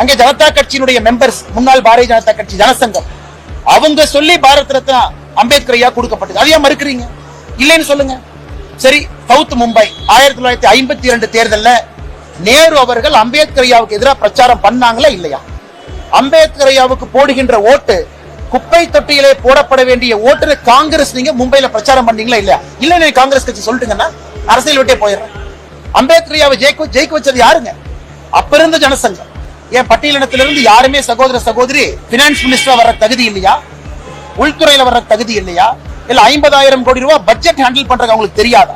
அங்கே ஜனதா கட்சியினுடைய மெம்பர்ஸ் முன்னாள் பாரதிய ஜனதா கட்சி ஜனசங்கம். அவங்க சொல்லி பாரத் ரத்னா அம்பேத்கர் ஐயா கொடுக்கப்பட்டது. அதையா மறுக்கிறீங்க? இல்லைன்னு சொல்லுங்க. சரி சவுத் மும்பை ஆயிரத்தி தொள்ளாயிரத்தி ஐம்பத்தி இரண்டு தேர்தல்ல நேரு அவர்கள் அம்பேத்கர் ஐயாவுக்கு எதிராக பிரச்சாரம் பண்ணாங்களா இல்லையா? அம்பேத்கர் ஐயாவுக்கு போடுகின்ற ஓட்டு குப்பை தொட்டியிலே போடப்பட வேண்டிய ஓட்டுல காங்கிரஸ் நீங்க மும்பையில பிரச்சாரம் பண்ணீங்களா இல்லையா? இல்ல நீங்க காங்கிரஸ் கட்சி சொல்லிட்டுங்கன்னா அரசியல் விட்டே போயிடுறேன். அம்பேத்கர் ஐயாவை ஜெயிக்க ஜெயிக்க வச்சது யாருங்க? அப்ப இருந்த ஜனசங்கம். ஏன் பட்டியலினத்திலிருந்து யாருமே சகோதர சகோதரி பினான்ஸ் மினிஸ்டரா வர தகுதி இல்லையா? உள்துறையில வர தகுதி இல்லையா? இல்ல ஐம்பதாயிரம் கோடி ரூபாய் பட்ஜெட் ஹேண்டில் பண்றது அவங்களுக்கு தெரியாதா?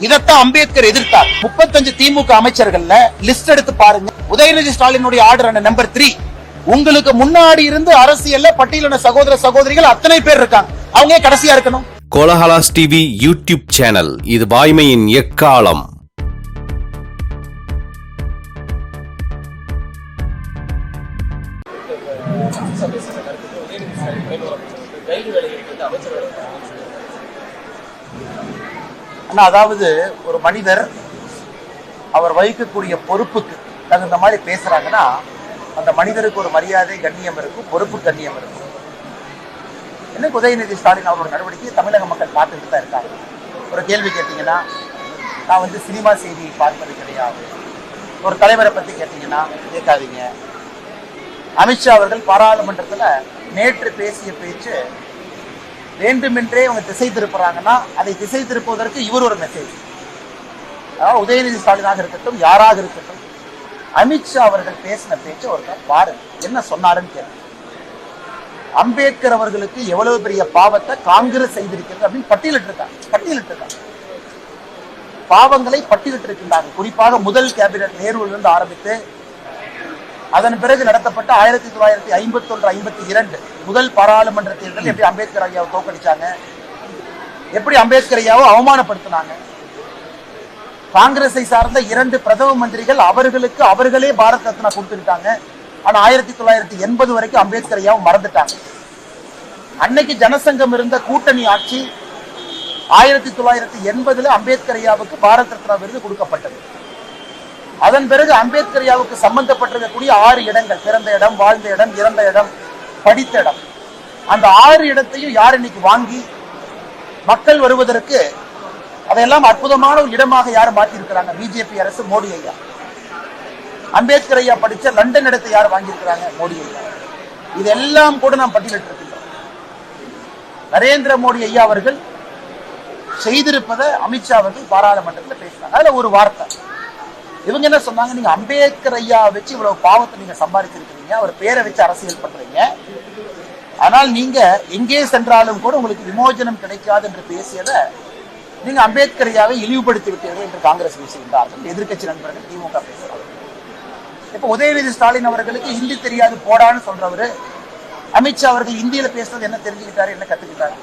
இதத்தான் அம்பேத்கர் எதிர்த்தார். முப்பத்தஞ்சு திமுக அமைச்சர்கள்ல லிஸ்ட் எடுத்து பாருங்க. உதயநிதி ஸ்டாலினுடைய ஆர்டர் நம்பர் த்ரீ உங்களுக்கு முன்னாடி இருந்து அரசியல்ல பட்டியலின சகோதர சகோதரிகள் அத்தனை பேர் இருக்காங்க. அவங்க கடைசியா இருக்கணும். Kolahalas TV YouTube channel. இது வாய்மையின் எக்காலம். ஆனா அதாவது ஒரு மனிதர் அவர் வகிக்கக்கூடிய பொறுப்புக்கு தகுந்த மாதிரி பேசுறாங்கன்னா அந்த மனிதருக்கு ஒரு மரியாதை கண்ணியம் இருக்கும் பொறுப்பு கண்ணியம் இருக்கும். என்ன உதயநிதி ஸ்டாலின் அவரோட நடவடிக்கையை தமிழக மக்கள் பார்த்துட்டு தான் இருக்காங்க? ஒரு கேள்வி கேட்டீங்கன்னா நான் வந்து சினிமா செய்தி பார்ப்பது கிடையாது. ஒரு தலைவரை பற்றி கேட்டீங்கன்னா கேட்காதீங்க. அமித்ஷா அவர்கள் பாராளுமன்றத்தில் நேற்று பேசிய பேச்சு வேண்டுமென்றே அவங்க திசை திருப்புறாங்கன்னா அதை திசை திருப்புவதற்கு இவர் ஒரு மெசேஜ் அதாவது உதயநிதி ஸ்டாலினாக இருக்கட்டும் யாராக இருக்கட்டும் அமித்ஷா அவர்கள் பேசின பேச்சு ஒருத்தர் பாருங்க என்ன சொன்னாருன்னு கேளுங்க. அம்பேத்கர் அவர்களுக்கு எவ்வளவு பெரிய பாவத்தை காங்கிரஸ் செய்திருக்கிறது அப்படின்னு பட்டியலிட்டு இருக்காங்க பட்டியலிட்டு இருக்காங்க பாவங்களை பட்டியலிட்டு இருக்கின்றாங்க குறிப்பாக முதல் கேபினட் நேருவிலிருந்து ஆரம்பித்து அதன் பிறகு நடத்தப்பட்ட ஆயிரத்தி தொள்ளாயிரத்தி ஐம்பத்தி ஒன்று ஐம்பத்தி இரண்டு முதல் பாராளுமன்ற தேர்தல் எப்படி அம்பேத்கர் ஐயாவை தோக்கடிச்சாங்க எப்படி அம்பேத்கர் ஐயாவை அவமானப்படுத்தினாங்க? காங்கிரஸை சார்ந்த இரண்டு பிரதம மந்திரிகள் அவர்களுக்கு அவர்களே பாரத் ரத்னா கொடுத்துருக்காங்க ஆனா ஆயிரத்தி தொள்ளாயிரத்தி எண்பது வரைக்கும் அம்பேத்கர் ஐயாவை மறந்துட்டாங்க. அன்னைக்கு ஜனசங்கம் இருந்த கூட்டணி ஆட்சி ஆயிரத்தி தொள்ளாயிரத்தி எண்பதுல அம்பேத்கர் ஐயாவுக்கு பாரத் ரத்னா விருது கொடுக்கப்பட்டது. அதன் பிறகு அம்பேத்கர் யாவுக்கு சம்பந்தப்பட்டிருக்கக்கூடிய ஆறு இடங்கள் பிறந்த இடம் வாழ்ந்த இடம் இறந்த இடம் படித்த இடம். அந்த ஆறு இடத்தையும் யார் இன்னைக்கு வாங்கி மக்கள் வருவதற்கு அதையெல்லாம் அற்புதமான ஒரு இடமாக யார் மாற்றிருக்கிறாங்க பிஜேபி அரசு மோடி ஐயா. அம்பேத்கர் ஐயா படிச்ச லண்டன் இடத்தை யார் வாங்கியிருக்கிறாங்க? மோடி ஐயா. இதெல்லாம் கூட நாம் பட்டியலிட்டு இருக்கின்றோம் நரேந்திர மோடி ஐயா அவர்கள் செய்திருப்பதை அமித்ஷா அவர்கள் பாராளுமன்றத்தில் பேசினாங்க. அதுல ஒரு வார்த்தை. இவங்க என்ன சொன்னாங்க? நீங்க அம்பேத்கர் ஐயா வச்சு இவ்வளவு பாவத்தை நீங்க சம்பாதிச்சிருக்கீங்க அவர் பேரை வச்சு அரசியல் பண்றீங்க. ஆனால் நீங்க எங்கே சென்றாலும் கூட உங்களுக்கு விமோஜனம் கிடைக்காது என்று பேசியதை நீங்க அம்பேத்கர் ஐயாவை இழிவுபடுத்தி விட்டீர்கள் என்று காங்கிரஸ் பேசுகின்றார்கள் எதிர்கட்சி நண்பர்கள் திமுக பேசுறாங்க இப்ப உதயநிதி ஸ்டாலின் அவர்களுக்கு ஹிந்தி தெரியாது போடான்னு சொல்றவரு. அமித்ஷா அவர்கள் இந்தியில பேசுறது என்ன தெரிஞ்சுக்கிட்டாரு என்ன கத்துக்கிட்டாரு?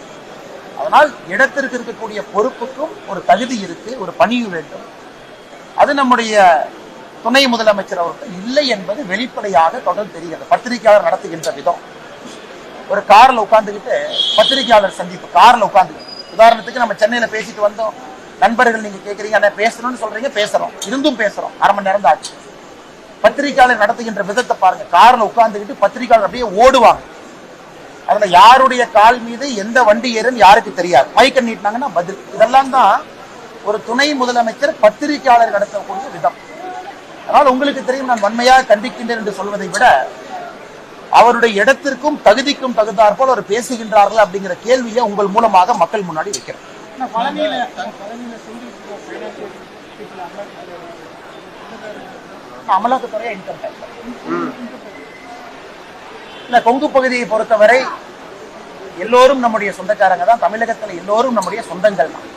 அதனால் இடத்திற்கு இருக்கக்கூடிய பொறுப்புக்கும் ஒரு தகுதி இருக்கு ஒரு பணியும் வேண்டும். அது நம்முடைய துணை முதலமைச்சர் அவர்கள் இல்லை என்பது வெளிப்படையாக தொடர்ந்து தெரிகிறது. பத்திரிகையாளர் நடத்துகின்ற விதம். ஒரு காரில் உட்காந்துக்கிட்டு பத்திரிகையாளர் சந்திப்பு காரில் உட்காந்துக்கிட்டு உதாரணத்துக்கு நம்ம சென்னையில் பேசிட்டு வந்தோம். நண்பர்கள் நீங்க கேட்குறீங்க அண்ணா பேசணும்னு சொல்றீங்க பேசுறோம். இருந்தும் பேசுறோம். அரை மணி நேரம் தான் ஆச்சு. பத்திரிகையாளர் நடத்துகின்ற விதத்தை பாருங்க. காரில் உட்காந்துக்கிட்டு பத்திரிகையாளர் அப்படியே ஓடுவாங்க. அதுல யாருடைய கால் மீது எந்த வண்டி ஏறுன்னு யாருக்கு தெரியாது. மைக்க நீட்டினாங்கன்னா பதில். இதெல்லாம் தான் ஒரு துணை முதலமைச்சர் பத்திரிகையாளர் நடத்தக்கூடிய விதம். அதனால் உங்களுக்கு தெரியும் நான் வன்மையாக கண்டிக்கின்றேன் என்று சொல்வதை விட அவருடைய இடத்திற்கும் தகுதிக்கும் தகுந்தாற்போல் அவர் பேசுகின்றார்கள் அப்படிங்கிற கேள்வியை உங்கள் மூலமாக மக்கள் முன்னாடி வைக்கிறேன். அமலாக்கத்துறையா இன்கம் இல்ல கொங்கு பகுதியை பொறுத்தவரை எல்லோரும் நம்முடைய சொந்தக்காரங்க தான். தமிழகத்துல எல்லோரும் நம்முடைய சொந்தங்கள் தான்.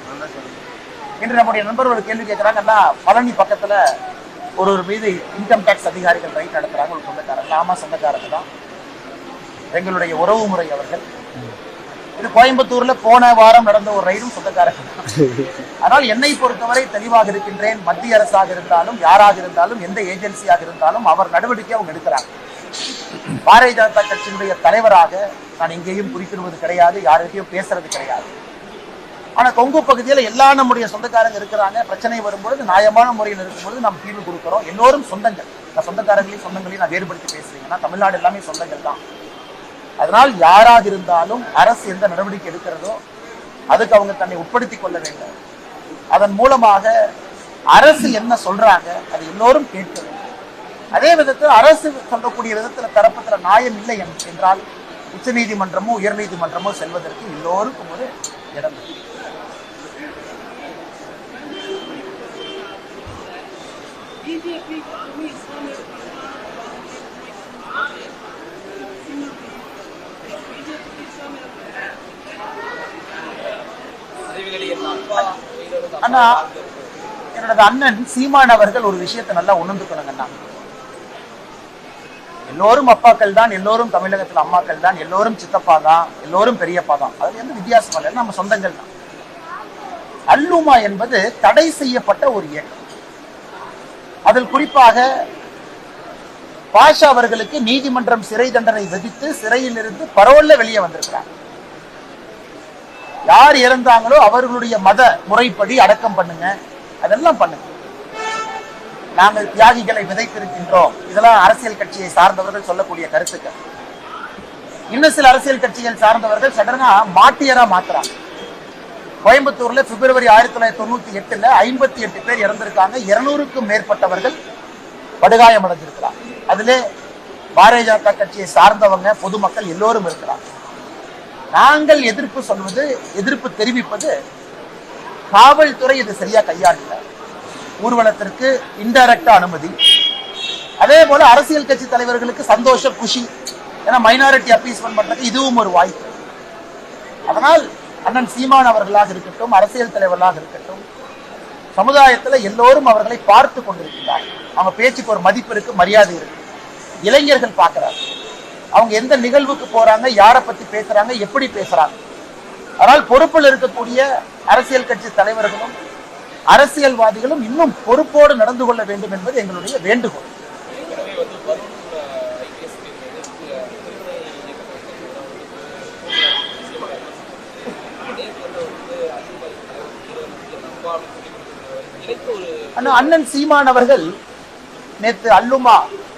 இன்று நம்முடைய நண்பர் ஒரு கேள்வி கேட்கிறாங்கன்னா பழனி பக்கத்துல ஒரு ஒரு மீது இன்கம் டேக்ஸ் அதிகாரிகள் ரைட் நடத்துறாங்க. ஒரு சொந்தக்காரங்க ஆமா சொந்தக்காரங்க தான். எங்களுடைய உறவு முறை அவர்கள். இது கோயம்புத்தூர்ல போன வாரம் நடந்த ஒரு ரைடும் சொந்தக்காரர் ஆனால் என்னை பொறுத்தவரை தெளிவாக இருக்கின்றேன். மத்திய அரசாக இருந்தாலும் யாராக இருந்தாலும் எந்த ஏஜென்சியாக இருந்தாலும் அவர் நடவடிக்கை அவங்க எடுக்கிறாங்க. பாரதிய ஜனதா கட்சியினுடைய தலைவராக நான் எங்கேயும் குறிப்பிடுவது கிடையாது. யாருக்கையும் பேசுறது கிடையாது. ஆனா கொங்கு பகுதியில எல்லா நம்முடைய சொந்தக்காரங்க இருக்கிறாங்க. பிரச்சனை வரும்பொழுது நியாயமான முறையில் இருக்கும்பொழுது நம்ம தீர்வு கொடுக்கிறோம். எல்லோரும் சொந்தங்கள். நான் சொந்தக்காரங்களையும் சொந்தங்களையும் நான் வேறுபடுத்தி பேசுறீங்கன்னா தமிழ்நாடு எல்லாமே சொந்தங்கள் தான். அதனால் யாராக இருந்தாலும் அரசு எந்த நடவடிக்கை எடுக்கிறதோ அதுக்கு அவங்க தன்னை உட்படுத்தி கொள்ள வேண்டும். அதன் மூலமாக அரசு என்ன சொல்றாங்க அது எல்லோரும் கேட்க வேண்டும். அதே விதத்தில் அரசு சொல்லக்கூடிய விதத்தில் தரப்பத்தில் நியாயம் இல்லை என்று- என்றால் உச்சநீதிமன்றமோ உயர்நீதிமன்றமோ செல்வதற்கு எல்லோருக்கும் ஒரு இடம் இருக்கு. பிஜேபி என்னோட அண்ணன் சீமான் அவர்கள் ஒரு விஷயத்தை நல்லா உணர்ந்துக்கணுங்கண்ணா எல்லோரும் அப்பாக்கள் தான் எல்லோரும் தமிழகத்தில் அம்மாக்கள் தான் எல்லோரும் சித்தப்பா தான் எல்லோரும் பெரியப்பா தான். அது எந்த வித்தியாசம் இல்லை நம்ம சொந்தங்கள் தான். அல்லுமா என்பது தடை செய்யப்பட்ட ஒரு இயக்கம். அதில் குறிப்பாக பாஷா அவர்களுக்கு நீதிமன்றம் சிறை தண்டனை விதித்து சிறையில் இருந்து பரோல்ல வெளியே வந்திருக்கிறாங்க யார் இறந்தாங்களோ அவர்களுடைய மத முறைப்படி அடக்கம் பண்ணுங்க. அதெல்லாம் பண்ணுங்க. நாங்கள் தியாகிகளை விதைத்திருக்கின்றோம். இதெல்லாம் அரசியல் கட்சியை சார்ந்தவர்கள் சொல்லக்கூடிய கருத்துக்கள். இன்னும் சில அரசியல் கட்சிகள் சார்ந்தவர்கள் சடனா மாட்டியரா மாத்துறாங்க. கோயம்புத்தூர்ல பிப்ரவரி ஆயிரத்தி தொள்ளாயிரத்தி தொண்ணூத்தி எட்டுல ஐம்பத்தி எட்டு பேர் இறந்திருக்காங்க. இருநூறுக்கும் மேற்பட்டவர்கள் படுகாயம் அடைஞ்சிருக்கிறார் அதிலே பாரதிய ஜனதா கட்சியை சார்ந்தவங்க பொதுமக்கள் எல்லோரும் இருக்கிறாங்க. நாங்கள் எதிர்ப்பு சொல்வது எதிர்ப்பு தெரிவிப்பது காவல்துறை இது சரியா கையாளல. ஊர்வலத்திற்கு இன்டைரக்டா அனுமதி. அதே போல அரசியல் கட்சி தலைவர்களுக்கு சந்தோஷம் குஷி. ஏன்னா மைனாரிட்டி அப்பீஸ்மெண்ட் பண்றதுக்கு இதுவும் ஒரு வாய்ப்பு. அதனால் அண்ணன் சீமான் அவர்களாக இருக்கட்டும் அரசியல் தலைவர்களாக இருக்கட்டும் சமுதாயத்துல எல்லோரும் அவர்களை பார்த்து கொண்டிருக்கிறார் அவங்க பேச்சுக்கு ஒரு மதிப்பு இருக்கு மரியாதை இருக்கு. இளைஞர்கள் பார்க்கறாங்க. அவங்க எந்த நிகழ்வுக்கு போறாங்க யாரை பத்தி பேசுறாங்க எப்படி பேசுறாங்க. ஆனால் பொறுப்பில் இருக்கக்கூடிய அரசியல் கட்சி தலைவர்களும் அரசியல்வாதிகளும் இன்னும் பொறுப்போடு நடந்து கொள்ள வேண்டும் என்பது எங்களுடைய வேண்டுகோள். அண்ணன் சீமான் அவர்கள் நேற்று அல்லுமா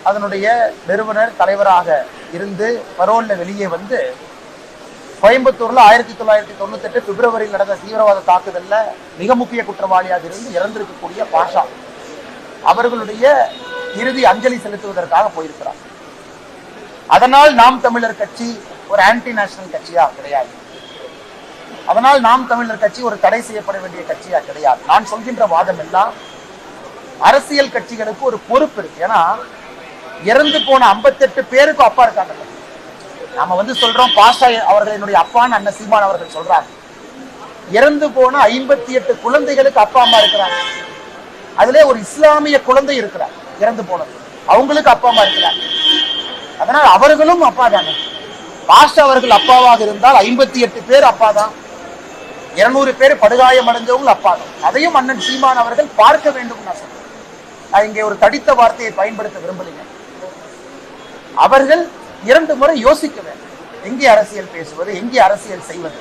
அதனுடைய நிறுவனர் தலைவராக இருந்து பரோல்ல வெளியே வந்து கோயம்புத்தூர்ல ஆயிரத்தி தொள்ளாயிரத்தி தொண்ணூத்தி எட்டு பிப்ரவரியில் நடந்த தீவிரவாத தாக்குதல்ல மிக முக்கிய குற்றவாளியாக இருந்து இறந்திருக்கக்கூடிய பாஷா. அவர்களுடைய இறுதி அஞ்சலி செலுத்துவதற்காக போயிருக்கிறார். அதனால் நாம் தமிழர் கட்சி ஒரு ஆன்டி நேஷனல் கட்சியா கிடையாது. அதனால் நாம் தமிழர் கட்சி ஒரு தடை செய்யப்பட வேண்டிய கட்சியா கிடையாது. நான் சொல்கின்ற வாதம் எல்லாம் அரசியல் கட்சிகளுக்கு ஒரு பொறுப்பு இருக்கு. ஏன்னா இறந்து போன ஐம்பத்தெட்டு பேருக்கும் அப்பா இருக்காங்க. நாம வந்து சொல்றோம் பாஷா அவர்களினுடைய அப்பான்னு அண்ணன் சீமான் அவர்கள் சொல்றாங்க இறந்து போன ஐம்பத்தி எட்டு குழந்தைகளுக்கு அப்பா அம்மா இருக்கிறாங்க. அதுல ஒரு இஸ்லாமிய குழந்தை இருக்கிறார் இறந்து போனது. அவங்களுக்கு அப்பா அம்மா இருக்கிறாங்க அதனால் அவர்களும் அப்பா தானே பாஷா அவர்கள் அப்பாவாக இருந்தால் ஐம்பத்தி எட்டு பேர் அப்பா தான் இருநூறு பேர் படுகாயம் அடைஞ்சவங்க அப்பா அதையும் அண்ணன் சீமான் அவர்கள் பார்க்க வேண்டும் நான் சொல்றேன். நான் இங்கே ஒரு தடித்த வார்த்தையை பயன்படுத்த விரும்பலைங்க. அவர்கள் இரண்டு முறை யோசிக்க வேண்டும். எங்கே அரசியல் பேசுவது எங்கே அரசியல் செய்வது?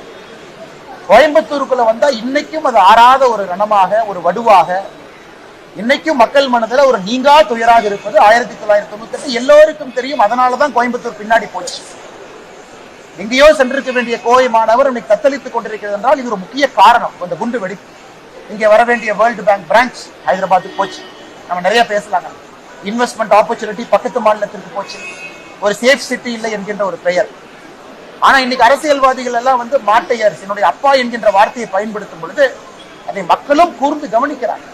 கோயம்புத்தூருக்குள்ள வந்தா இன்னைக்கும் அது ஆறாத ஒரு ரணமாக ஒரு வடுவாக இன்னைக்கும் மக்கள் மனதுல ஒரு நீங்கா துயராக இருப்பது ஆயிரத்தி தொள்ளாயிரத்தி தொண்ணூத்தி எட்டு. எல்லோருக்கும் தெரியும் அதனாலதான் கோயம்புத்தூர் பின்னாடி போச்சு. எங்கேயோ சென்றிருக்க வேண்டிய கோவை மாணவர் இன்னைக்கு தத்தளித்துக் கொண்டிருக்கிறது என்றால் இது ஒரு முக்கிய காரணம். அந்த குண்டு வெடிப்பு. இங்கே வர வேண்டிய வேர்ல்டு பேங்க் பிரான்ச் ஹைதராபாத்துக்கு போச்சு. நம்ம நிறைய பேசலாங்க. இன்வெஸ்ட்மெண்ட் ஆப்பர்ச்சுனிட்டி பக்கத்து மாநிலத்திற்கு போச்சு. ஒரு சேஃப் சிட்டி இல்லை என்கின்ற ஒரு பெயர். ஆனா இன்னைக்கு அரசியல்வாதிகள் எல்லாம் வந்து மாட்டையர் என்னுடைய அப்பா என்கின்ற வார்த்தையை பயன்படுத்தும் பொழுது அதை மக்களும் கூர்ந்து கவனிக்கிறாங்க.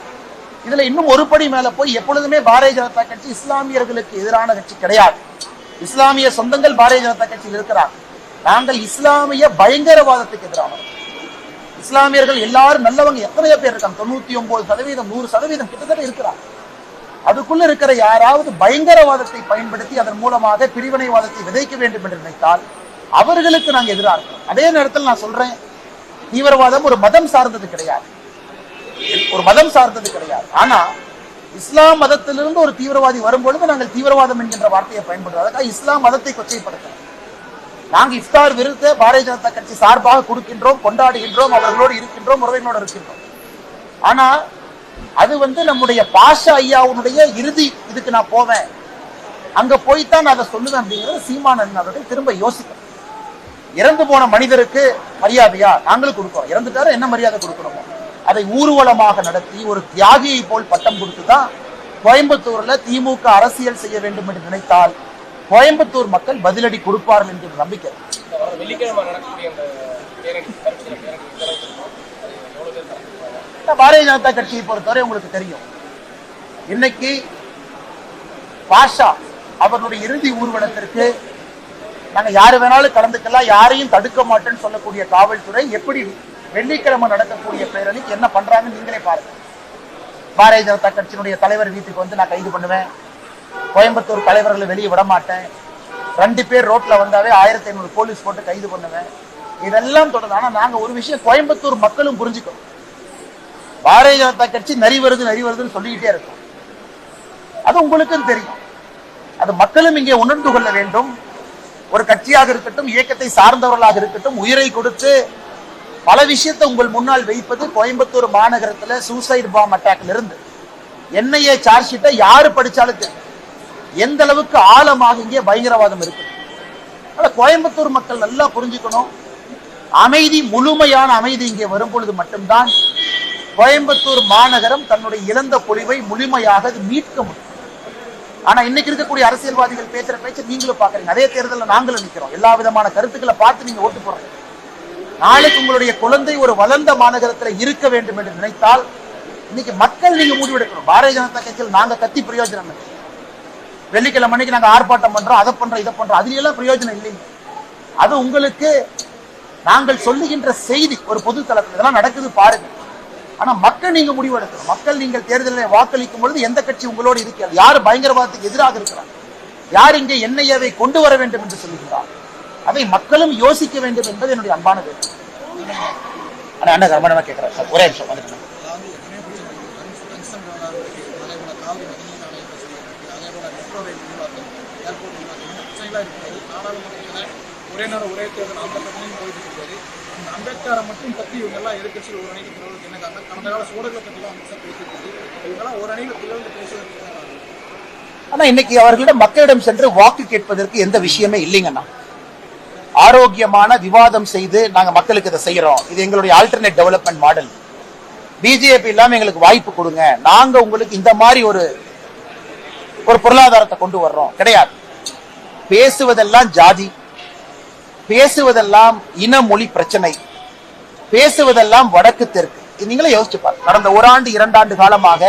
இதுல இன்னும் ஒரு படி மேல போய் எப்பொழுதுமே பாரதிய ஜனதா கட்சி இஸ்லாமியர்களுக்கு எதிரான கட்சி கிடையாது. இஸ்லாமிய சொந்தங்கள் பாரதிய ஜனதா கட்சியில் இருக்கிறாங்க. நாங்கள் இஸ்லாமிய பயங்கரவாதத்துக்கு எதிரானவர்கள். இஸ்லாமியர்கள் எல்லாரும் நல்லவங்க. எத்தனையோ பேர் இருக்காங்க. தொண்ணூத்தி ஒன்பது சதவீதம் நூறு சதவீதம் கிட்டத்தட்ட இருக்கிறாங்க. அதுக்குள்ள இருக்கிற யாராவது பயங்கரவாதத்தை பயன்படுத்தி அதன் மூலமாக பிரிவினைவாதத்தை விதைக்க வேண்டும் என்று நினைத்தால் அவர்களுக்கு நாங்க எதிராக இருக்கிறோம். அதே நேரத்தில் நான் சொல்றேன் தீவிரவாதம் ஒரு மதம் சார்ந்தது கிடையாது. ஒரு மதம் சார்ந்தது கிடையாது. ஆனா இஸ்லாம் மதத்திலிருந்து ஒரு தீவிரவாதி வரும்பொழுது நாங்கள் தீவிரவாதம் என்கின்ற வார்த்தையை பயன்படுத்துவோம் அதுக்காக இஸ்லாம் மதத்தை கொச்சைப்படுத்தலாம் நாங்க இஃப்தார் விருது பாரதிய ஜனதா கட்சி சார்பாக கொடுக்கின்றோம் கொண்டாடுகின்றோம் அவர்களோடு இருக்கின்றோம் உறவினோடு இருக்கின்றோம். ஆனா அது வந்து நம்முடைய பாஷா ஐயாவுடைய இறுதி இதுக்கு நான் போவேன். அங்க போய்தான் நான் அதை சொல்லுவேன் அப்படிங்கிறது சீமானன் அவர்கள் திரும்ப யோசிக்கணும் இறந்து போன மனிதருக்கு மரியாதையா? நாங்களும் கொடுக்கிறோம். இறந்துட்டாரு என்ன மரியாதை கொடுக்கணுமோ? அதை ஊர்வலமாக நடத்தி ஒரு தியாகியை போல் பட்டம் கொடுத்துதான் கோயம்புத்தூர்ல திமுக அரசியல் செய்ய வேண்டும் என்று நினைத்தால் கோயம்புத்தூர் மக்கள் பதிலடி கொடுப்பார்கள் என்கிற நம்பிக்கை. பாரதிய ஜனதா கட்சியை பொறுத்தவரை உங்களுக்கு தெரியும். இன்னைக்கு பாஷா அவர்களுடைய இறுதி ஊர்வலத்திற்கு நாங்க யாரு வேணாலும் கலந்துக்கலாம் யாரையும் தடுக்க மாட்டேன்னு சொல்லக்கூடிய காவல்துறை எப்படி வெள்ளிக்கிழமை நடக்கக்கூடிய பேரணிக்கு என்ன பண்றாங்கன்னு நீங்களே பாருங்க. பாரதிய ஜனதா கட்சியினுடைய தலைவர் வீட்டுக்கு வந்து நான் கைது பண்ணுவேன். கோயம்புத்தூர் தலைவர்களை வெளியே விட மாட்டேன் ரெண்டு பேர் ரோட்ல வந்தாவே ஆயிரத்தி ஐநூறு போலீஸ் போட்டு கைது பண்ணுவேன். இதெல்லாம் தொடர்ந்து ஆனா நாங்க ஒரு விஷயம் கோயம்புத்தூர் மக்களும் புரிஞ்சுக்கணும். பாரதிய ஜனதா கட்சி நரி வருது நரி வருதுன்னு சொல்லிக்கிட்டே இருக்கும். அது உங்களுக்கும் தெரியும். அது மக்களும் இங்கே உணர்ந்து கொள்ள வேண்டும். ஒரு கட்சியாக இருக்கட்டும் இயக்கத்தை சார்ந்தவர்களாக இருக்கட்டும் உயிரை கொடுத்து பல விஷயத்தை உங்கள் முன்னால் வைப்பது கோயம்புத்தூர் மாநகரத்துல சூசைட் பாம் அட்டாக்ல இருந்து. என்ஐஏ சார்ஜ் ஷீட்டை யாரு படிச்சாலும் தெரியும். எந்த அளவுக்கு ஆழமாக இங்கே பயங்கரவாதம் இருக்கு அதனால கோயம்புத்தூர் மக்கள் நல்லா புரிஞ்சுக்கணும். அமைதி முழுமையான அமைதி இங்கே வரும் பொழுது மட்டும்தான் கோயம்புத்தூர் மாநகரம் தன்னுடைய இழந்த பொழிவை முழுமையாக அது மீட்க முடியும். ஆனா இன்னைக்கு இருக்கக்கூடிய அரசியல்வாதிகள் பேசுற பேச்சு நீங்களும் பாக்குறீங்க அதே தேர்தலில் நாங்களும் நிக்கிறோம். எல்லா விதமான கருத்துக்களை பார்த்து நீங்க ஓட்டு போடுறீங்க. நாளைக்கு உங்களுடைய குழந்தை ஒரு வளர்ந்த மாநகரத்துல இருக்க வேண்டும் என்று நினைத்தால் இன்னைக்கு மக்கள் நீங்க முடிவெடுக்கணும். பாரதிய ஜனதா கட்சியில் நாங்க கத்தி பிரயோஜனம் இல்லை. வெள்ளிக்கிழமை அன்னைக்கு நாங்க ஆர்ப்பாட்டம் பண்றோம் அதை பண்றோம் இதை பண்றோம். அதுல எல்லாம் பிரயோஜனம் இல்லைங்க. அது உங்களுக்கு நாங்கள் சொல்லுகின்ற செய்தி ஒரு பொது தளத்தில் இதெல்லாம் நடக்குது பாருங்க. ஆனா மக்கள் நீங்க முடிவெடுக்கணும். மக்கள் நீங்கள் தேர்தலில் வாக்களிக்கும் பொழுது எந்த கட்சி உங்களோடு இருக்கிறது யார் பயங்கரவாதத்துக்கு எதிராக இருக்கிறார்? யார் இங்கே என்ஐஏவை கொண்டு வர வேண்டும் என்று சொல்லுகிறார்? அதை மக்களும் யோசிக்க வேண்டும் என்பது என்னுடைய அன்பான வேட்பு ஆனா என்ன கவனமா கேட்கிறேன் ஒரே நிமிஷம் வந்துட்டு அதாவது எத்தனையோ பிரச்சனை இருக்கு. கன்ஸ்- கன்சர்ன் விவகாரம் இருக்கு. அதே போல காவிரி நதிநீர் ஆணைய பிரச்சனை இருக்கு. அதே போல மெட்ரோ ரயில் விரிவாக்கம், ஏர்போர்ட் பிரச்சனைகளாக இந்த நாடாளுமன்றத்தில் ஒரே நேரம் ஒரே தேர்தல் அந்த பிரச்சனையும் போயிட்டு இருக்காரு. இந்த அம்பேத்கரை மட்டும் பற்றி இவங்கெல்லாம் எதிர்கட்சியில் ஒரு அணிக்கு பிறகு என்ன காரணம்? கடந்த கால சோழர்கள் பற்றிலாம் அமித்ஷா பேசிட்டு இவங்கெல்லாம் ஒரு அணியில் பிறகு பேசுவதற்கு ஆனா இன்னைக்கு அவர்களிடம் மக்களிடம் சென்று வாக்கு கேட்பதற்கு எந்த விஷயமே இல்லைங்கண்ணா. ஆரோக்கியமான விவாதம் செய்து நாங்க மக்களுக்கு இதை செய்யறோம். இது எங்களுடைய ஆல்டர்னேட் டெவலப்மெண்ட் மாடல் பிஜேபி இல்லாம எங்களுக்கு வாய்ப்பு கொடுங்க. நாங்க உங்களுக்கு இந்த மாதிரி ஒரு ஒரு பொருளாதாரத்தை கொண்டு வர்றோம். கிடையாது. பேசுவதெல்லாம் ஜாதி பேசுவதெல்லாம் இன மொழி பிரச்சனை பேசுவதெல்லாம் வடக்கு தெற்கு. நீங்களே யோசிச்சு பாருங்க. கடந்த ஓராண்டு இரண்டாண்டு காலமாக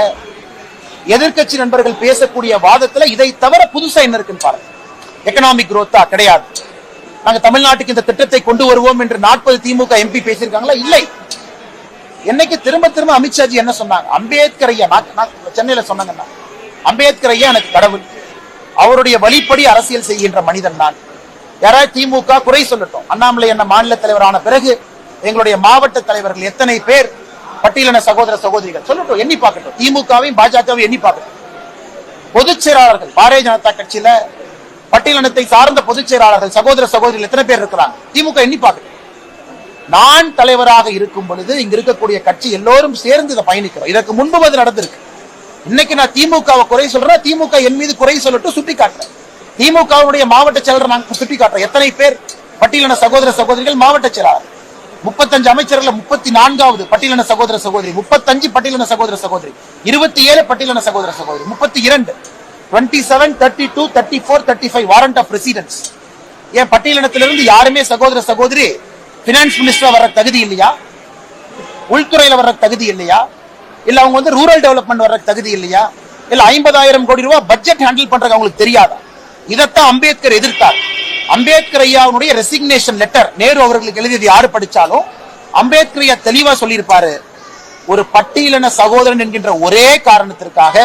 எதிர்க்கட்சி நண்பர்கள் பேசக்கூடிய வாதத்துல இதை தவிர புதுசா என்ன இருக்குன்னு பாருங்க. எக்கனாமிக் குரோத்தா கிடையாது. நாங்க தமிழ்நாட்டுக்கு இந்த திட்டத்தை கொண்டு வருவோம் என்று நாற்பது திமுக எம்பி பேசியிருக்காங்களா? இல்லை. என்னைக்கு திரும்ப திரும்ப அமித்ஷாஜி என்ன சொன்னாங்க? அம்பேத்கர் ஐயா நான் சென்னையில சொன்னாங்கன்னா அம்பேத்கர் ஐயா எனக்கு கடவுள். அவருடைய வழிப்படி அரசியல் செய்கின்ற மனிதன் நான். யாராவது திமுக குறை சொல்லட்டும். அண்ணாமலை என்ன மாநில தலைவரான பிறகு எங்களுடைய மாவட்ட தலைவர்கள் எத்தனை பேர் பட்டியலின சகோதர சகோதரிகள் சொல்லட்டும் எண்ணி பார்க்கட்டும். திமுகவையும் பாஜகவையும் எண்ணி பார்க்கட்டும். பொதுச் செயலாளர்கள் பாரதிய ஜனதா கட்சியில பட்டியலினத்தை சார்ந்த பொதுச் செயலாளர்கள் சகோதர சகோதரிகள் எத்தனை பேர் இருக்கிறாங்க? திமுக எண்ணி பார்க்கட்டும். நான் தலைவராக இருக்கும் பொழுது இங்க இருக்கக்கூடிய கட்சி எல்லோரும் சேர்ந்து இதை பயணிக்கிறோம். இதற்கு முன்பு அது நடந்திருக்கு. இன்னைக்கு நான் திமுகவை குறை சொல்றேன். திமுக என் மீது குறை சொல்லட்டும் சுட்டி காட்டுறேன் திமுகவுடைய மாவட்ட செயலர் நான் சுட்டி காட்டுறேன் எத்தனை பேர்? பட்டியலின சகோதர சகோதரிகள் மாவட்ட செயலாளர். முப்பத்தஞ்சு அமைச்சர்கள் முப்பத்தி நான்காவது பட்டியலின சகோதர சகோதரி. முப்பத்தஞ்சு பட்டியலின சகோதர சகோதரி. இருபத்தி ஏழு பட்டியலின சகோதர சகோதரி. முப்பத்தி இரண்டு twenty seven thirty two thirty four thirty five warrant of residence ஏன் பட்டியலினத்திலிருந்து யாருமே சகோதர சகோதரி பினான்ஸ் மினிஸ்டர் வர்ற தகுதி இல்லையா? உள்துறையில வர்ற தகுதி இல்லையா? இல்லை அவங்க வந்து ரூரல் டெவலப்மெண்ட் வர்ற தகுதி இல்லையா? இல்லை ஐம்பதாயிரம் கோடி ரூபாய் பட்ஜெட் ஹேண்டில் பண்றது அவங்களுக்கு தெரியாதா? இதைத்தான் அம்பேத்கர் எதிர்த்தார். அம்பேத்கர் ஐயாவுடைய ரெசிக்னேஷன் லெட்டர் நேரு அவர்களுக்கு எழுதியது யாரு படித்தாலும் அம்பேத்கர் ஐயா தெளிவாக சொல்லியிருப்பாரு ஒரு பட்டியலின சகோதரன் என்கின்ற ஒரே காரணத்திற்காக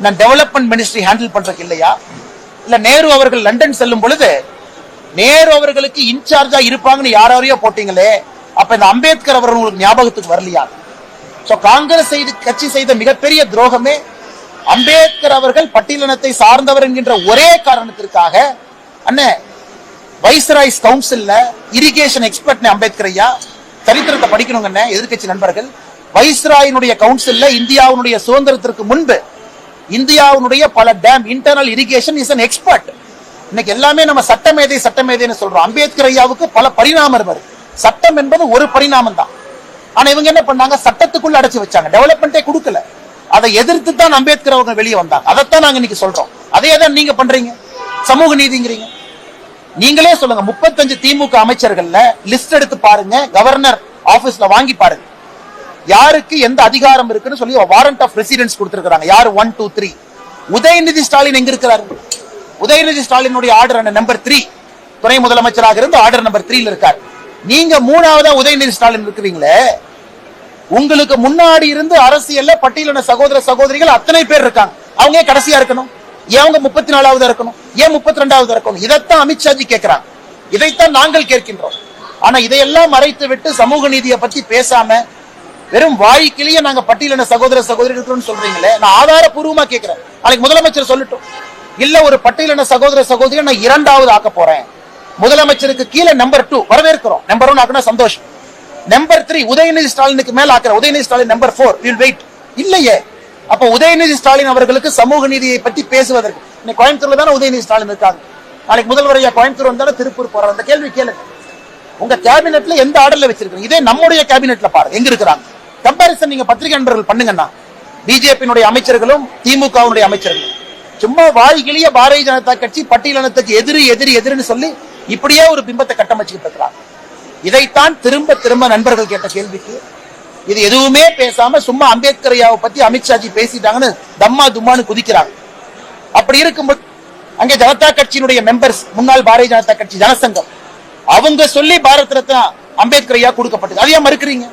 நான் டெவலப்மெண்ட் மினிஸ்ட்ரி ஹேண்டில் பண்றதுக்கு இல்லையா? இல்ல நேரு அவர்கள் லண்டன் செல்லும் பொழுது நேரு அவர்களுக்கு இன்சார்ஜா இருப்பாங்கன்னு யாரையோ போட்டீங்களே அப்ப இந்த அம்பேத்கர் அவர்கள் உங்களுக்கு ஞாபகத்துக்கு வரலையா? ஸோ காங்கிரஸ் செய்து கட்சி செய்த மிகப்பெரிய துரோகமே அம்பேத்கர் அவர்கள் பட்டியலினத்தை சார்ந்தவர் என்கின்ற ஒரே காரணத்திற்காக அண்ணே வைஸ்ராய்ஸ் கவுன்சில்ல இரிகேஷன் எக்ஸ்பர்ட் அம்பேத்கர் ஐயா சரித்திரத்தை படிக்கணுங்க எதிர்கட்சி நண்பர்கள். வைஸ்ராயினுடைய கவுன்சில்ல இந்தியாவுடைய சுதந்திரத்திற்கு முன்பு இந்தியாவுடைய பல dam internal irrigation is an expert இன்னைக்கு எல்லாமே நம்ம சட்டமேதை சட்டமேதைன்னு சொல்றோம். அம்பேத்கர் ஐயாவுக்கு பல பரிணாமம் இருப்பாரு சட்டம் என்பது ஒரு பரிணாமம் தான் ஆனா இவங்க என்ன பண்ணாங்க? சட்டத்துக்குள்ள அடைச்சு வச்சாங்க. டெவலப்மெண்டே கொடுக்கல. அதை எதிர்த்து தான் அம்பேத்கர் அவங்க வெளியே வந்தாங்க. அதைத்தான் நாங்க இன்னைக்கு சொல்றோம். அதே தான் நீங்க பண்றீங்க. சமூக நீதிங்கிறீங்க. நீங்களே சொல்லுங்க. முப்பத்தஞ்சு திமுக அமைச்சர்கள்ல லிஸ்ட் எடுத்து பாருங்க. கவர்னர் ஆபீஸ்ல வாங்கி பாருங்க. யாருக்கு எந்த அதிகாரம் இருக்குன்னு சொல்லி வாரண்ட் ஆஃப் ரெசிடென்ஸ் கொடுத்திருக்காங்க யாரு? One two three Udhayanidhi Stalin எங்க இருக்கிறாரு? உதயநிதி ஸ்டாலினுடைய ஆர்டர் நம்பர் த்ரீ துணை முதலமைச்சராக இருந்து ஆர்டர் நம்பர் த்ரீல இருக்காரு. நீங்க மூணாவதா உதயநிதி ஸ்டாலின் இருக்கிறீங்களே உங்களுக்கு முன்னாடி இருந்து அரசியல்ல பட்டியலின சகோதர சகோதரிகள் அத்தனை பேர் இருக்காங்க. அவங்க கடைசியா இருக்கணும்? ஏன் அவங்க முப்பத்தி நாலாவது இருக்கணும்? ஏன் முப்பத்தி ரெண்டாவது இருக்கணும்? இதைத்தான் அமித்ஷாஜி கேட்கிறாங்க இதைத்தான் நாங்கள் கேட்கின்றோம். ஆனா இதையெல்லாம் மறைத்து விட்டு சமூக நீதியை பத்தி பேசாம வெறும் வாய்க்கிலேயே நாங்க பட்டியலின சகோதர சகோதரி இருக்கிறோம்னு சொல்றீங்களே நான் ஆதாரபூர்வமா கேட்கிறேன் நாளைக்கு முதலமைச்சர் சொல்லட்டும். இல்ல ஒரு பட்டியலின சகோதர சகோதரி நான் இரண்டாவது ஆக்க போறேன். முதலமைச்சருக்கு கீழே நம்பர் டூ வரவேற்கிறோம். நம்பர் ஒன் ஆக்குனா சந்தோஷம் நம்பர் த்ரீ உதயநிதி ஸ்டாலினுக்கு மேல ஆக்கிற Udhayanidhi Stalin number four will wait இல்லையே. அப்ப உதயநிதி ஸ்டாலின் அவர்களுக்கு சமூக நீதியை பத்தி பேசுவதற்கு. இன்னைக்கு கோயம்புத்தூர்ல தானே உதயநிதி ஸ்டாலின் இருக்காங்க. நாளைக்கு முதல்வர் ஐயா கோயம்புத்தூர் வந்தாலும் திருப்பூர் போறாரு? அந்த கேள்வி கேளுங்க. உங்க கேபினெட்ல எந்த ஆர்டர்ல வச்சிருக்கீங்க இதே நம்முடைய கேபினெட்ல பாருங்க. எங்க இருக்கிறாங்க? கம்பாரிசன் நீங்க பத்திரிகை நண்பர்கள் பண்ணுங்கன்னா பிஜேபியினுடைய அமைச்சர்களும் திமுகவுடைய அமைச்சர்களும் சும்மா வாய்கிளிய பாரதிய ஜனதா கட்சி பட்டியலினத்துக்கு எதிரி எதிரி எதிரின்னு சொல்லி இப்படியே ஒரு பிம்பத்தை கட்டமைச்சுக்கிட்டு இருக்கிறாங்க இதைத்தான் திரும்ப திரும்ப நண்பர்கள் கேட்ட கேள்விக்கு இது எதுவுமே பேசாம சும்மா அம்பேத்கர் ஐயாவை பத்தி அமித்ஷாஜி பேசிட்டாங்கன்னு தம்மா தும்மான்னு குதிக்கிறாங்க. அப்படி இருக்கும்போது அங்கே ஜனதா கட்சியினுடைய மெம்பர்ஸ் முன்னாள் பாரதிய ஜனதா கட்சி ஜனசங்கம் அவங்க சொல்லி பாரத் ரத்னா அம்பேத்கர் ஐயா கொடுக்கப்பட்டது. அதையா மறுக்கிறீங்க?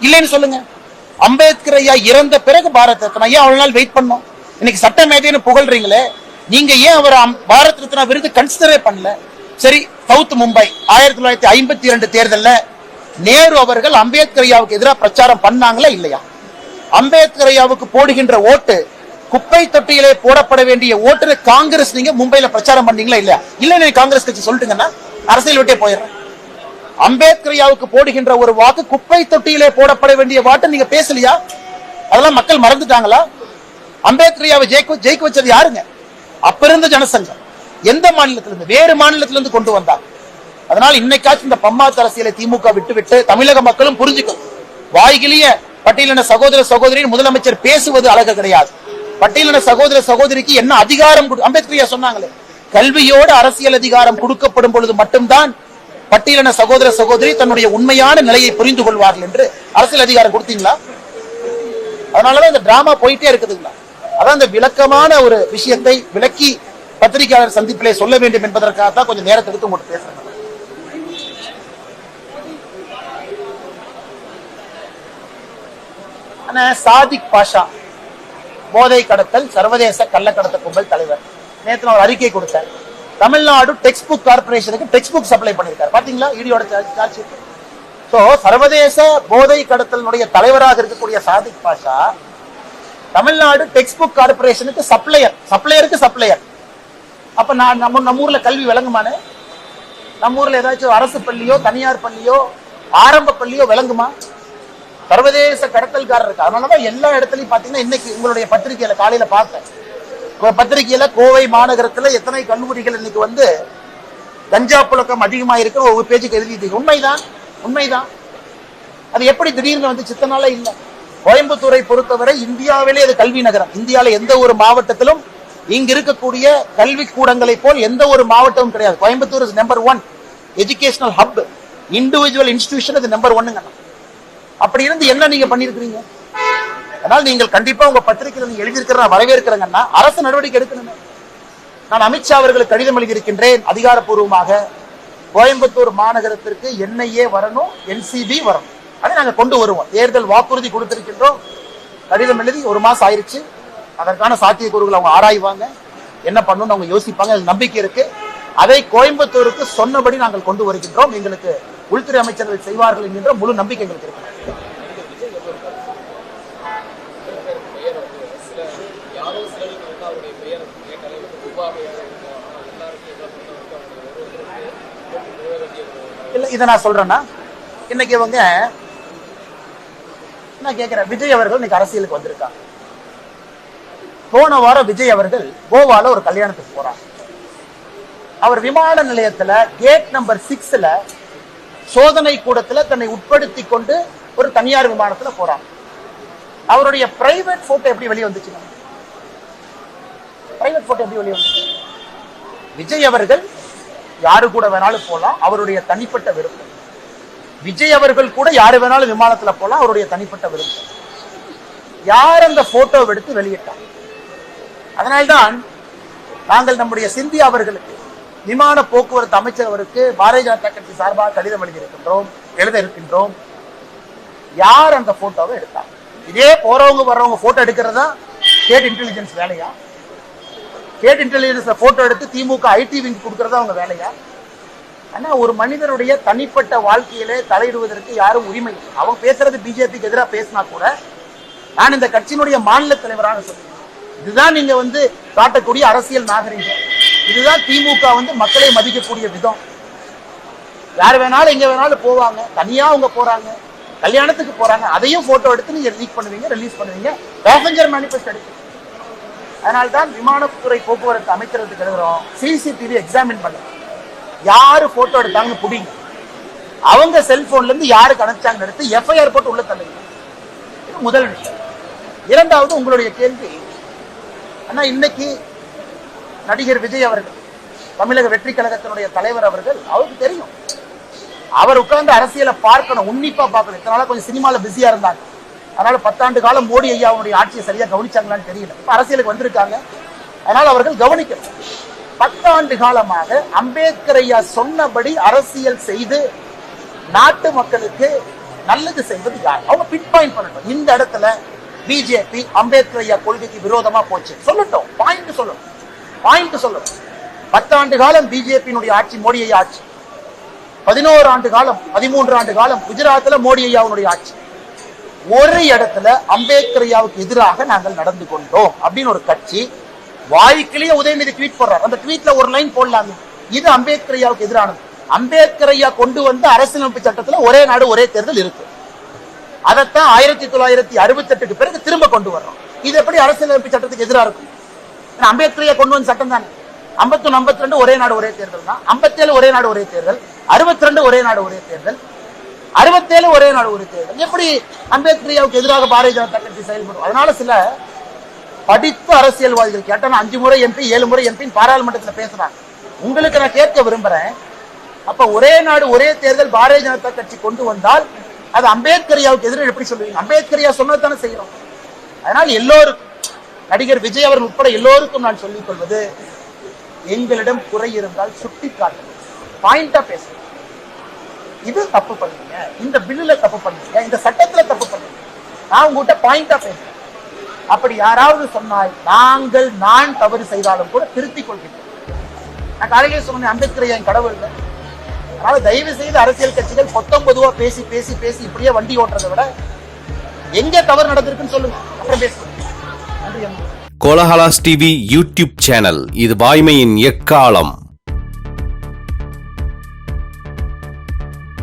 இல்லைன்னு சொல்லுங்க. அம்பேத்கர் ஐயா இறந்த பிறகு பாரத் ரத்னா ஏன் அவ்வளவு நாள் வெயிட் பண்ணோம். இன்னைக்கு சட்ட மேதைன்னு புகழ்றீங்களே நீங்க ஏன் அவர் அம்- பாரத் ரத்னா விருது கன்சிடரே பண்ணல? சரி சவுத் மும்பை. ஆயிரத்தி தொள்ளாயிரத்தி ஐம்பத்தி இரண்டு தேர்தல்ல நேரு அவர்கள் அம்பேத்கர் ஐயாவுக்கு எதிராக பிரச்சாரம் பண்ணாங்களா இல்லையா? அம்பேத்கர் ஐயாவுக்கு போடுகின்ற ஓட்டு குப்பை தொட்டியிலே போடப்பட வேண்டிய ஓட்டுல காங்கிரஸ் நீங்க மும்பையில பிரச்சாரம் பண்ணீங்களா இல்லையா? இல்ல நீங்க காங்கிரஸ் கட்சி சொல்லிட்டுங்கன்னா அரசியல் விட்டே போயிடுறேன். அம்பேத்கர் ஐயாவுக்கு போடுகின்ற ஒரு வாக்கு குப்பை தொட்டியிலே போடப்பட வேண்டிய வாட்டு நீங்க பேசலையா? அதெல்லாம் மக்கள் மறந்துட்டாங்களா? அம்பேத்கர் ஐயாவை ஜெயிக்க ஜெயிக்க வச்சது யாருங்க? அப்ப இருந்த ஜனசங்கம். எந்த மாநிலத்திலிருந்து? வேறு மாநிலத்திலிருந்து கொண்டு வந்தார். அதனால் இன்னைக்காச்சும் இந்த பம்மாத்து அரசியலை திமுக விட்டு விட்டு தமிழக மக்களும் புரிஞ்சுக்கும் வாய்கிலிய பட்டியலின சகோதர சகோதரின் முதலமைச்சர் பேசுவது அழகு கிடையாது. பட்டியலின சகோதர சகோதரிக்கு என்ன அதிகாரம் கொடு- அம்பேத்கர் சொன்னாங்களே கல்வியோடு அரசியல் அதிகாரம் கொடுக்கப்படும் பொழுது மட்டும்தான் பட்டியலின சகோதர சகோதரி தன்னுடைய உண்மையான நிலையை புரிந்து கொள்வார்கள் என்று அரசியல் அதிகாரம் கொடுத்தீங்களா? அதனாலதான் இந்த டிராமா போயிட்டே இருக்குதுங்களா? அதான் இந்த விளக்கமான ஒரு விஷயத்தை விளக்கி பத்திரிகையாளர் சந்திப்பிலே சொல்ல வேண்டும் என்பதற்காக தான் கொஞ்சம் நேரத்தை எடுத்து உங்கள்கிட்ட பேசுறேன். ஆனா சாதிக் பாஷா போதை கடத்தல் சர்வதேச கள்ளக்கடத்த கும்பல் தலைவர். நேத்து ஒரு அறிக்கை கொடுத்தார் தமிழ்நாடு டெக்ஸ்ட் புக் கார்பரேஷனுக்கு டெக்ஸ்ட் புக் சப்ளை பண்ணிருக்காரு பாத்தீங்களா இடியோட சார்ஜ் சோ சர்வதேச போதை கடத்தலுடைய தலைவராக இருக்கக்கூடிய சாதிக் பாஷா தமிழ்நாடு டெக்ஸ்ட் புக் கார்பரேஷனுக்கு சப்ளையர் சப்ளையருக்கு சப்ளையர் அப்போ நான் நம்ம நம்ம ஊரில் கல்வி விளங்குமானே நம்ம ஊரில் ஏதாச்சும் அரசு பள்ளியோ தனியார் பள்ளியோ ஆரம்ப பள்ளியோ விளங்குமா? சர்வதேச கடத்தல்காரர் இருக்கு அதனாலதான் எல்லா இடத்துலையும் பார்த்தீங்கன்னா இன்னைக்கு உங்களுடைய பத்திரிகையில காலையில் பார்த்தேன். உங்க பத்திரிகையில கோவை மாநகரத்தில் எத்தனை கல்லூரிகள் இன்னைக்கு வந்து கஞ்சா புழக்கம் அதிகமாக இருக்கிற ஒரு பேஜுக்கு எழுதிட்டு உண்மைதான் உண்மைதான். அது எப்படி திடீர்னு வந்து சித்தனால இல்லை. கோயம்புத்தூரை பொறுத்தவரை இந்தியாவிலே அது கல்வி நகரம். இந்தியாவில் எந்த ஒரு மாவட்டத்திலும் இங்க இருக்கக்கூடிய கல்வி கூடங்களை போல் எந்த ஒரு மாவட்டமும் கிடையாது. Coimbatore is number one educational hub individual institution இது நம்பர் ஒன்னுங்க அப்படி இருந்து என்ன நீங்க பண்ணிருக்கிறீங்க? அதனால நீங்கள் கண்டிப்பா உங்க பத்திரிகையில் நீங்க எழுதியிருக்கிற நான் வரவேற்கிறேங்கன்னா அரசு நடவடிக்கை எடுக்கணுமே. நான் அமித்ஷா அவர்களுக்கு கடிதம் எழுதியிருக்கின்றேன். அதிகாரப்பூர்வமாக கோயம்புத்தூர் மாநகரத்திற்கு என்ஐஏ வரணும் என்சிபி வரணும். அதை நாங்க கொண்டு வருவோம். தேர்தல் வாக்குறுதி கொடுத்திருக்கின்றோம். கடிதம் எழுதி ஒரு மாசம் ஆயிருச்சு. அதற்கான சாத்தியக்கூறுகளை அவங்க ஆராய்வாங்க. என்ன பண்ணணும்னு அவங்க யோசிப்பாங்க. அது நம்பிக்கை இருக்கு. அதை கோயம்புத்தூருக்கு சொன்னபடி நாங்கள் கொண்டு வருகின்றோம். எங்களுக்கு உள்துறை அமைச்சர்கள் செய்வார்கள் என்கின்ற முழு நம்பிக்கை எங்களுக்கு இருக்கு. இல்லை இல்ல இதை நான் சொல்றேன்னா இன்னைக்கு இவங்க நான் கேட்கிறேன் விஜய் அவர்கள் இன்னைக்கு அரசியலுக்கு வந்திருக்காங்க. போன வாரம் விஜய் அவர்கள் கோவால ஒரு கல்யாணத்துக்கு போறாங்க அவர் விமான நிலையத்துல கேட் நம்பர் சிக்ஸ்ல சோதனை கூடத்துல தன்னை உட்படுத்தி கொண்டு ஒரு தனியார் விமானத்துல போறாங்க அவருடைய பிரைவேட் போட்டோ எப்படி வெளியே வந்துச்சு? பிரைவேட் போட்டோ எப்படி வெளியே வந்துச்சு? விஜய் அவர்கள் யாரு கூட வேணாலும் போலாம் அவருடைய தனிப்பட்ட விருப்பம். விஜய் அவர்கள் கூட யாரு வேணாலும் விமானத்துல போலாம் அவருடைய தனிப்பட்ட விருப்பம். யார் அந்த போட்டோ எடுத்து வெளியிட்டார்? அதனால்தான் நாங்கள் நம்முடைய சிந்தியா அவர்களுக்கு விமான போக்குவரத்து அமைச்சர் அவருக்கு பாரதிய ஜனதா கட்சி சார்பாக கடிதம் எழுதியிருக்கின்றோம் எழுத இருக்கின்றோம் யார் அந்த போட்டோவை எடுத்தாங்க இதே போறவங்க வர்றவங்க போட்டோ எடுக்கிறதா? ஸ்டேட் இன்டெலிஜென்ஸ் வேலையா? ஸ்டேட் இன்டெலிஜென்ஸ்ல போட்டோ எடுத்து திமுக ஐடி விங் கொடுக்கறதா அவங்க வேலையா? ஆனா ஒரு மனிதனுடைய தனிப்பட்ட வாழ்க்கையிலே தலையிடுவதற்கு யாரும் உரிமை இல்லை. அவங்க பேசுறது பிஜேபிக்கு எதிராக பேசினா கூட நான் இந்த கட்சியினுடைய மாநில தலைவராக சொல்றேன். இதுதான் நீங்க வந்து காட்டக்கூடிய அரசியல் நாகரீகம். இதுதான் திமுக வந்து மக்களை மதிக்கக்கூடிய விதம். யார் வேணாலும் எங்க வேணாலும் போவாங்க. தனியா அவங்க போறாங்க. கல்யாணத்துக்கு போறாங்க. அதையும் போட்டோ எடுத்து நீங்க லீக் பண்ணுவீங்க ரிலீஸ் பண்ணுவீங்க. பேசஞ்சர் மேனிஃபெஸ்ட் எடுத்து. அதனால தான் விமானத்துறை போக்குவரத்து அமைச்சரத்துக்கு எழுதுறோம் சிசிடிவி எக்ஸாமின் பண்ணுங்க யாரு போட்டோ எடுத்தாங்கன்னு புடிங்க. அவங்க செல்போன்ல இருந்து யாரு கணச்சாங்கன்னு எடுத்து எஃப்ஐஆர் போட்டு உள்ள தள்ளுங்க. முதல் விஷயம். இரண்டாவது உங்களுடைய கேள்வி ஆனா இன்னைக்கு நடிகர் விஜய் அவர்கள் தமிழக வெற்றி கழகத்தினுடைய தலைவர் அவர்கள் அவருக்கு தெரியும். அவர் உட்கார்ந்து அரசியலை பார்க்கணும் உன்னிப்பா பார்க்கணும். இதனால கொஞ்சம் சினிமால பிஸியா இருந்தாங்க. அதனால பத்தாண்டு காலம் மோடி ஐயாவுடைய ஆட்சியை சரியா கவனிச்சாங்களான்னு தெரியல. இப்போ அரசியலுக்கு வந்திருக்காங்க. அதனால அவர்கள் கவனிக்கணும். பத்தாண்டு காலமாக அம்பேத்கர் ஐயா சொன்னபடி அரசியல் செய்து நாட்டு மக்களுக்கு நல்லது செய்வது யார்? அவங்க பின் பாயிண்ட் பண்ணட்டும் இந்த இடத்துல பிஜேபி அம்பேத்கர் ஐயா கொள்கைக்கு விரோதமா போச்சு. சொல்லட்டும் பாயிண்ட் சொல்லும் பாயிண்ட் சொல்லும் பத்தாண்டு காலம் பிஜேபியினுடைய ஆட்சி மோடி ஐயா ஆட்சி. பதினோரு ஆண்டு காலம் பதிமூன்று ஆண்டு காலம் குஜராத்ல மோடி ஐயாவுடைய ஆட்சி. ஒரு இடத்துல அம்பேத்கர் ஐயாவுக்கு எதிராக நாங்கள் நடந்து கொண்டோம் அப்படின்னு ஒரு கட்சி வாய்க்கிலேயே உதயநிதி ட்வீட் போடுறார். அந்த ட்வீட்ல ஒரு லைன் போடலாங்க இது அம்பேத்கர் ஐயாவுக்கு எதிரானது. அம்பேத்கர் ஐயா கொண்டு வந்த அரசியலமைப்பு சட்டத்துல ஒரே நாடு ஒரே தேர்தல் இருக்கு. அதைத்தான் ஆயிரத்தி தொள்ளாயிரத்தி அறுபத்தி எட்டுக்கு பிறகு திரும்ப கொண்டு வர்றோம். இது எப்படி அரசியலமைப்பு சட்டத்துக்கு எதிராக இருக்கும்? ஏன்னா கொண்டு வந்த சட்டம் தானே. ஐம்பத்தொன்னு ஐம்பத்தி ரெண்டு ஒரே நாடு ஒரே தேர்தல் தான். ஐம்பத்தேழு ஒரே நாடு ஒரே தேர்தல். அறுபத்தி ரெண்டு ஒரே நாடு ஒரே தேர்தல். அறுபத்தேழு ஒரே நாடு ஒரே தேர்தல். எப்படி அம்பேத்கரியாவுக்கு எதிராக பாரதிய ஜனதா கட்சி செயல்படும்? அதனால சில படித்த அரசியல்வாதிகள் கேட்டா அஞ்சு முறை எம்பி ஏழு முறை எம்பி பாராளுமன்றத்துல பேசுறாங்க. உங்களுக்கு நான் கேட்க விரும்புறேன். அப்ப ஒரே நாடு ஒரே தேர்தல் பாரதிய ஜனதா கட்சி கொண்டு வந்தால் அது அம்பேத்கரியாவுக்கு எதிராக எப்படி சொல்லுவீங்க? அம்பேத்கரியா சொன்னதானே செய்யறோம். அதனால் எல்லோருக்கும் நடிகர் விஜய் அவர்கள் உட்பட எல்லோருக்கும் நான் சொல்லிக் கொள்வது எங்களிடம் குறை இருந்தால் சுட்டி காட்டுங்க பாயிண்டா பேசுங்க. இது தப்பு பண்ணுங்க. இந்த பில்லுல தப்பு பண்ணுங்க. இந்த சட்டத்துல தப்பு பண்ணுங்க. நான் உங்ககிட்ட பாயிண்டா பேசுறேன். அப்படி யாராவது சொன்னால் நாங்கள் நான் தவறு செய்தாலும் கூட திருத்திக் கொள்கிறேன். நான் காலையிலே சொன்னேன் அம்பேத்கர் என் கடவுள் இல்லை? அதனால தயவு செய்து அரசியல் கட்சிகள் பொத்தம் பொதுவா பேசி பேசி பேசி இப்படியே வண்டி ஓட்டுறதை விட எங்க தவறு நடந்திருக்குன்னு சொல்லுங்க. அப்புறம் பேசுங்க நன்றி கோலஹலாஸ் டிவி யூடியூப் சேனல் இது வாய்மையின் எக்காலம்.